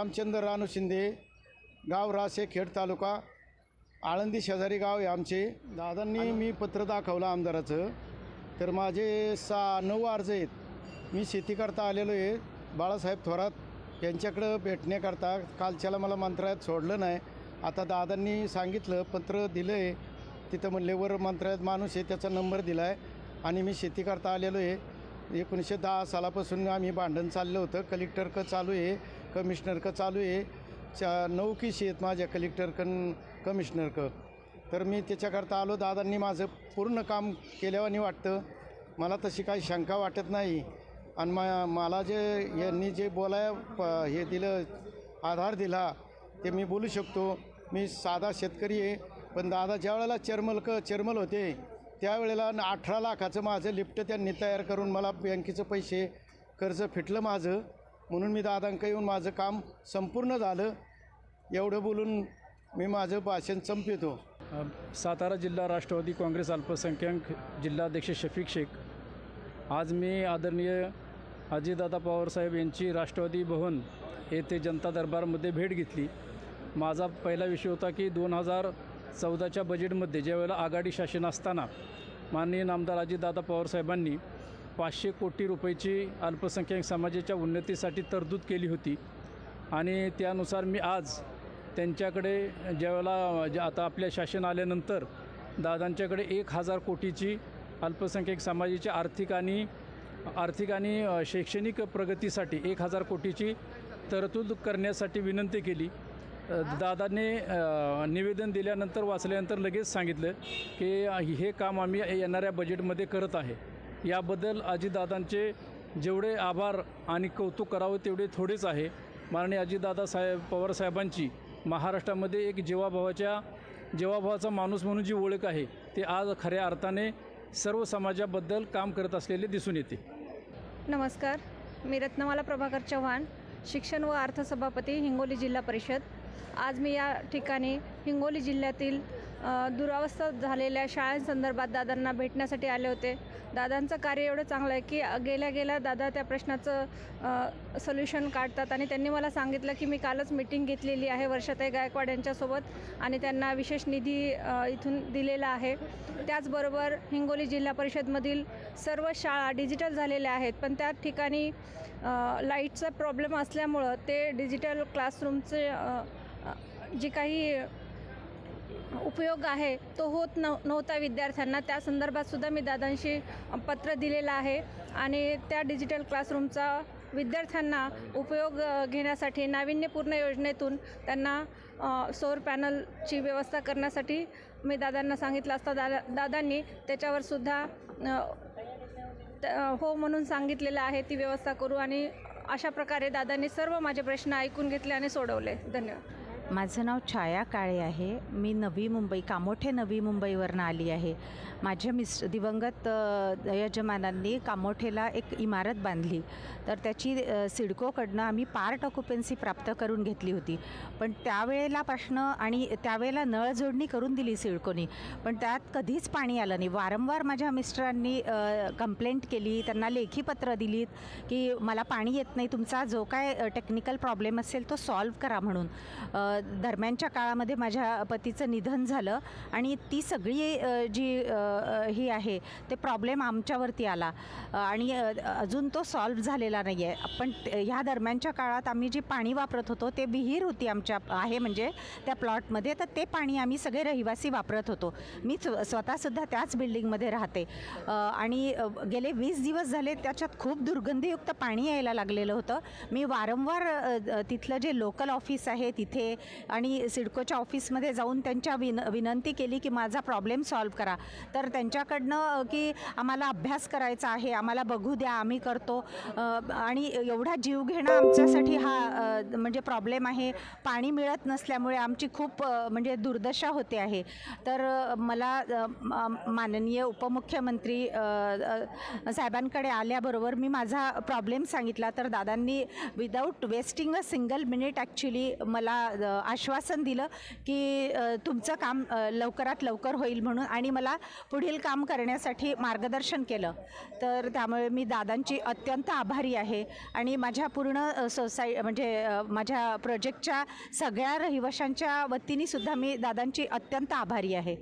रामचंद्र रानू शिंदे गाव रासे खेड तालुका आळंदी शेजारी गाव आहे आमचे. दादांनी मी पत्र दाखवलं आमदाराचं. तर माझे सा नऊ अर्ज आहेत. मी शेती करता आलेलो आहे. बाळासाहेब थोरात यांच्याकडं भेटण्याकरता कालच्याला मला मंत्रालयात सोडलं नाही. आता दादांनी सांगितलं पत्र दिलं आहे तिथं म्हणले वर मंत्रालयात माणूस आहे त्याचा नंबर दिला आहे आणि मी शेती करता आलेलो आहे. एकोणीसशे दहा सालापासून आम्ही भांडण चाललं होतं. कलेक्टर क चालू आहे. कमिशनर क चालू आहे. चा नऊ केशी आहेत माझ्या कलेक्टर कन कमिशनर क तर मी त्याच्याकरता आलो. दादांनी माझं पूर्ण काम केल्यावानी वाटतं. मला तशी काही शंका वाटत नाही. आणि मा मला जे यांनी जे बोलाय प हे दिलं आधार दिला ते मी बोलू शकतो. मी साधा शेतकरी आहे. पण दादा ज्या वेळेला चर्मल क चर्मल होते त्यावेळेला अठरा लाखाचं माझं लिफ्ट त्यांनी तयार करून मला बँकेचं पैसे कर्ज फिटलं माझं. म्हणून मी दादांक येऊन माझं काम संपूर्ण झालं. एवढं बोलून मी माझं भाषण संपवितो. सातारा जिल्हा राष्ट्रवादी काँग्रेस अल्पसंख्याक जिल्हाध्यक्ष शफीक शेख. आज मी आदरणीय अजितदादा पवारसाहेब यांची राष्ट्रवादी भवन येथे जनता दरबारमध्ये भेट घेतली. माझा पहिला विषय होता की दोन हजार चौदाच्या बजेटमध्ये ज्यावेळेला आघाडी शासन असताना माननीय नामदार अजितदादा पवारसाहेबांनी पाचशे कोटी रुपयाची अल्पसंख्याक समाजाच्या उन्नतीसाठी तरतूद केली होती. आणि त्यानुसार मी आज त्यांच्याकडे ज्यावेळेला जे आता आपल्या शासन आल्यानंतर दादांच्याकडे एक हजार कोटीची अल्पसंख्याक समाजाची आर्थिक आणि आर्थिक आणि शैक्षणिक प्रगतीसाठी एक हजार कोटीची तरतूद करण्यासाठी विनंती केली. दादांनी निवेदन दिल्यानंतर वाचल्यानंतर लगेच सांगितलं की हे काम आम्ही येणाऱ्या बजेटमध्ये करत आहे. याबद्दल अजितदादांचे जेवढे आभार आणि कौतुक करावं तेवढे थोडेच आहे. माननीय अजितदादा साहेब पवारसाहेबांची महाराष्ट्रामध्ये एक जेवाभावाच्या जेवाभावाचा माणूस म्हणून जी ओळख आहे ते आज खऱ्या अर्थाने सर्व समाजाबद्दल काम करत असलेले दिसून येते. नमस्कार. मी रत्नमाला प्रभाकर चव्हाण शिक्षण व अर्थसभापती हिंगोली जिल्हा परिषद. आज मी या ठिकाणी हिंगोली जिल्ह्यातील दुरावस्था झालेल्या शाळांसंदर्भात दादांना भेटण्यासाठी आले होते. दादांचं कार्य एवढं चांगलं आहे की गेल्या गेल्या दादा त्या प्रश्नाचं सोल्युशन काढतात. आणि त्यांनी मला सांगितलं की मी कालच मीटिंग घेतलेली आहे वर्षाताई गायकवाड यांच्यासोबत आणि त्यांना विशेष निधी इथून दिलेला आहे. त्याचबरोबर हिंगोली जिल्हा परिषदमधील सर्व शाळा डिजिटल झालेल्या आहेत. पण त्या ठिकाणी लाईटचा प्रॉब्लेम असल्यामुळं ते डिजिटल क्लासरूमचे जी काही उपयोग आहे तो होत नव नव्हता विद्यार्थ्यांना. त्या संदर्भातसुद्धा मी दादांशी पत्र दिलेलं आहे आणि त्या डिजिटल क्लासरूमचा विद्यार्थ्यांना उपयोग घेण्यासाठी नाविन्यपूर्ण योजनेतून त्यांना सौर पॅनलची व्यवस्था करण्यासाठी मी दादांना सांगितलं असता. दादा दादांनी त्याच्यावर सुद्धा त- हो म्हणून सांगितलेलं आहे ती व्यवस्था करू आणि अशा प्रकारे दादांनी सर्व माझे प्रश्न ऐकून घेतले आणि सोडवले. धन्यवाद. माझं नाव छाया काळे आहे. मी नवी मुंबई कामोठे नवी मुंबईवरनं आली आहे. माझ्या मिस दिवंगत यजमानांनी कामोठेला एक इमारत बांधली. तर त्याची सिडकोकडनं आम्ही पार्ट ऑक्युपन्सी प्राप्त करून घेतली होती. पण त्यावेळेलापासनं आणि त्यावेळेला नळ जोडणी करून दिली सिडकोनी. पण त्यात कधीच पाणी आलं नाही. वारंवार माझ्या मिस्टरांनी कंप्लेंट केली. त्यांना लेखी पत्र दिलीत की मला पाणी येत नाही. तुमचा जो काय टेक्निकल प्रॉब्लेम असेल तो सॉल्व्ह करा म्हणून. दरम्यानच्या काळामध्ये माझ्या पतीचं निधन झालं आणि ती सगळी जी ही आहे ते प्रॉब्लेम आमच्यावरती आला. आणि अजून तो सॉल्व्ह झालेला नाही आहे पण ह्या दरम्यानच्या काळात आम्ही जे पाणी वापरत होतो ते विहीर होती आमच्या आहे म्हणजे त्या प्लॉटमध्ये. तर ते पाणी आम्ही सगळे रहिवासी वापरत होतो. मी स्वतःसुद्धा त्याच बिल्डिंगमध्ये राहते. आणि गेले वीस दिवस झाले त्याच्यात खूप दुर्गंधीयुक्त पाणी यायला लागलेलं होतं. मी वारंवार तिथलं जे लोकल ऑफिस आहे तिथे आणि सिडकोच्या ऑफिसमध्ये जाऊन त्यांच्या विन विनंती केली की माझा प्रॉब्लेम सॉल्व्ह करा. तर त्यांच्याकडनं की आम्हाला अभ्यास करायचा आहे आम्हाला बघू द्या आम्ही करतो. आणि एवढा जीव घेणं आमच्यासाठी हा म्हणजे प्रॉब्लेम आहे. पाणी मिळत नसल्यामुळे आमची खूप म्हणजे दुर्दशा होते आहे. तर मला माननीय उपमुख्यमंत्री साहेबांकडे आल्याबरोबर मी माझा प्रॉब्लेम सांगितला. तर दादांनी without wasting a single minute actually मला आश्वासन दिलं की तुमचं काम लवकरात लवकर होईल म्हणून आणि मला पुढील काम करण्यासाठी मार्गदर्शन केलं. तर त्यामुळे मी दादांची अत्यंत आभारी आहे आणि माझ्या पूर्ण सोसाय म्हणजे माझ्या प्रोजेक्टच्या सगळ्या रहिवाशांच्या वतीने सुद्धा मी दादांची अत्यंत आभारी आहे.